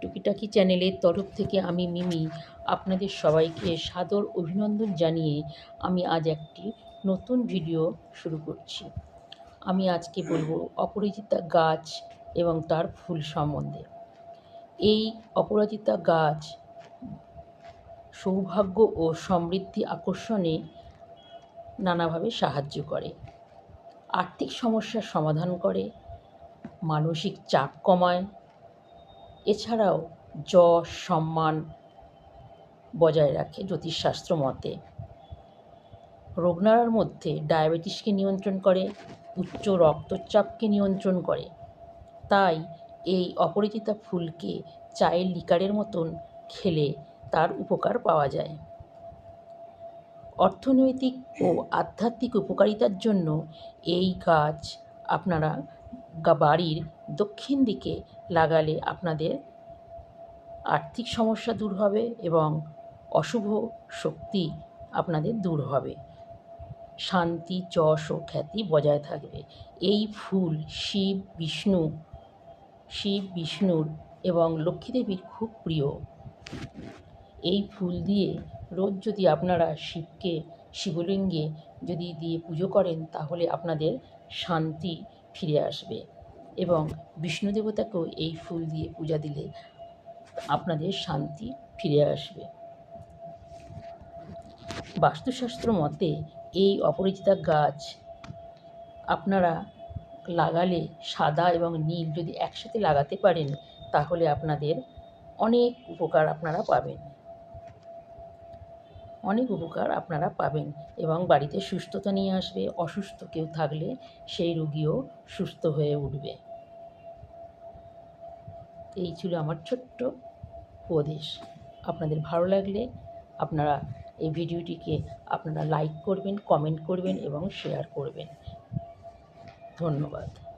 টুকিটাকি চ্যানেলের তরফ থেকে আমি মিমি আপনাদের সবাইকে সাদর অভিনন্দন জানিয়ে আমি আজ একটি নতুন ভিডিও শুরু করছি। আমি আজকে বলব অপরাজিতা গাছ এবং তার ফুল সম্বন্ধে। এই অপরাজিতা গাছ সৌভাগ্য ও সমৃদ্ধি আকর্ষণে নানাভাবে সাহায্য করে। আর্থিক সমস্যার সমাধান করে, মানসিক চাপ কমায় এছাড়াও যশ, সম্মান বজায় রাখে জ্যোতিষশাস্ত্র মতে। রোগনারার মধ্যে ডায়াবেটিসকে নিয়ন্ত্রণ করে, উচ্চ রক্তচাপকে নিয়ন্ত্রণ করে। তাই এই অপরিচিতা ফুলকে চায়ের লিকারের মতন খেলে তার উপকার পাওয়া যায়। অর্থনৈতিক ও আধ্যাত্মিক উপকারিতার জন্য এই গাছ আপনারা বাড়ির দক্ষিণ দিকে লাগালে আপনাদের আর্থিক সমস্যা দূর হবে এবং অশুভ শক্তি আপনাদের দূর হবে। শান্তি, যশ ও খ্যাতি বজায় থাকবে। এই ফুল শিব, বিষ্ণু, শিব, বিষ্ণুর এবং লক্ষ্মীদেবীর খুব প্রিয়। এই ফুল দিয়ে রোজ যদি আপনারা শিবকে, শিবলিঙ্গে যদি দিয়ে পুজো করেন, তাহলে আপনাদের শান্তি ফিরে আসবে এবং বিষ্ণু দেবতাকেও এই ফুল দিয়ে পূজা দিলে আপনাদের শান্তি ফিরে আসবে। বাস্তুশাস্ত্র মতে এই অপরিচিতা গাছ আপনারা লাগালে সাদা এবং নীল যদি একসাথে লাগাতে পারেন, তাহলে আপনাদের অনেক উপকার আপনারা পাবেন। অনেক উপকার আপনারা পাবেন এবং বাড়িতে সুস্থতা নিয়ে আসবে অসুস্থ কেউ থাকলে সেই রুগীও সুস্থ হয়ে উঠবে। এই ছিল আমার ছোট্ট উপদেশ। আপনাদের ভালো লাগলে আপনারা এই ভিডিওটিকে আপনারা লাইক করবেন কমেন্ট করবেন এবং শেয়ার করবেন। ধন্যবাদ।